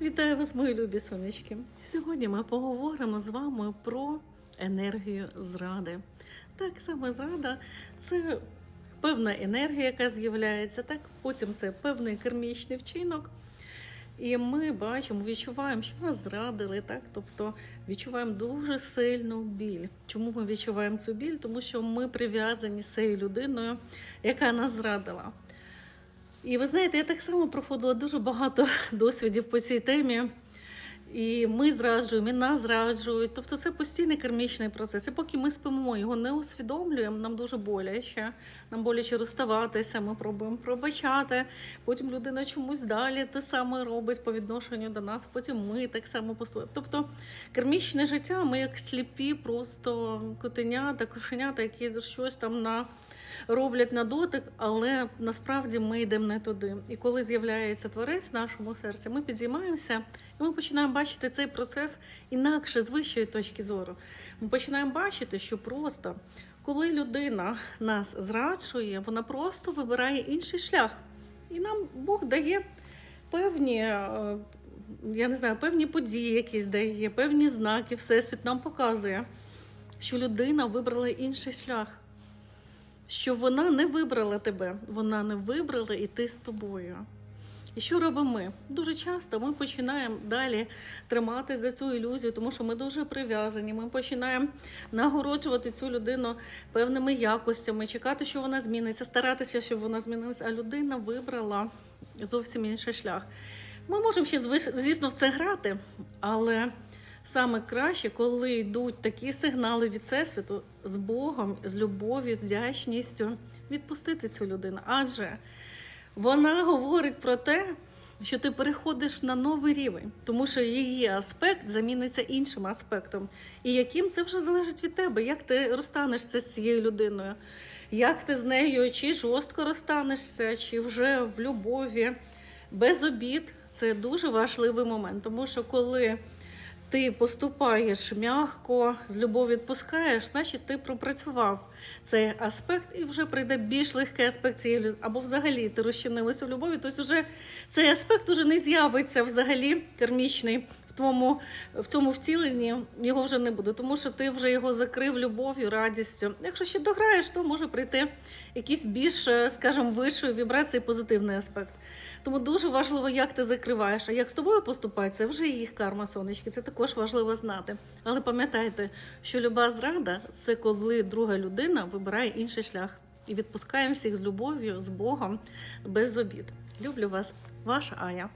Вітаю вас, мої любі сонечки. Сьогодні ми поговоримо з вами про енергію зради. Так, саме зрада це певна енергія, яка з'являється, так, потім це певний кермічний вчинок. І ми бачимо, відчуваємо, що нас зрадили, так? Тобто відчуваємо дуже сильну біль. Чому ми відчуваємо цю біль? Тому що ми прив'язані з цією людиною, яка нас зрадила. І ви знаєте, я так само проходила дуже багато досвідів по цій темі. І ми зраджуємо, і нас зраджують. Тобто це постійний кармічний процес. І поки ми спимо, його не усвідомлюємо, нам дуже боляче. Нам боляче розставатися, ми пробуємо пробачати. Потім людина чомусь далі те саме робить по відношенню до нас. Потім ми так само поступаємо. Тобто кармічне життя, ми як сліпі, просто котенята, кошенята, які щось там на роблять на дотик, але насправді ми йдемо не туди. І коли з'являється творець в нашому серці, ми підіймаємося і ми починаємо бачити цей процес інакше з вищої точки зору. Ми починаємо бачити, що просто коли людина нас зраджує, вона просто вибирає інший шлях. І нам Бог дає певні. е, Я не знаю, певні події якісь дає, певні знаки, всесвіт нам показує, що людина вибрала інший шлях що вона не вибрала тебе, вона не вибрала іти з тобою. І що робимо ми? Дуже часто ми починаємо далі тримати за цю ілюзію, тому що ми дуже прив'язані. Ми починаємо нагороджувати цю людину певними якостями, чекати, що вона зміниться, старатися, щоб вона змінилася. А людина вибрала зовсім інший шлях. Ми можемо ще, звісно, в це грати, але саме краще, коли йдуть такі сигнали від Всесвіту з Богом, з любов'ю, з вдячністю, відпустити цю людину. Адже вона говорить про те, що ти переходиш на новий рівень, тому що її аспект заміниться іншим аспектом. І яким це вже залежить від тебе, як ти розстанешся з цією людиною, як ти з нею чи жорстко розстанешся, чи вже в любові, без обід. Це дуже важливий момент, тому що коли ти поступаєш м'яко, з любов'ю відпускаєш, значить ти пропрацював цей аспект, і вже прийде більш легкий аспект цієї. Або взагалі ти розчинилася в любові, тобто вже цей аспект уже не з'явиться взагалі кармічний в твоєму, в цьому втіленні, його вже не буде, тому що ти вже його закрив любов'ю, радістю. Якщо ще дограєш, то може прийти якийсь більш, е, скажімо, вищої вібрації, позитивний аспект. Тому дуже важливо, як ти закриваєш. А як з тобою поступають, це вже їх карма, сонечки. Це також важливо знати. Але пам'ятайте, що люба зрада це коли друга людина вибирає інший шлях і відпускаємо всіх з любов'ю, з Богом, без обід. Люблю вас, ваша Ая.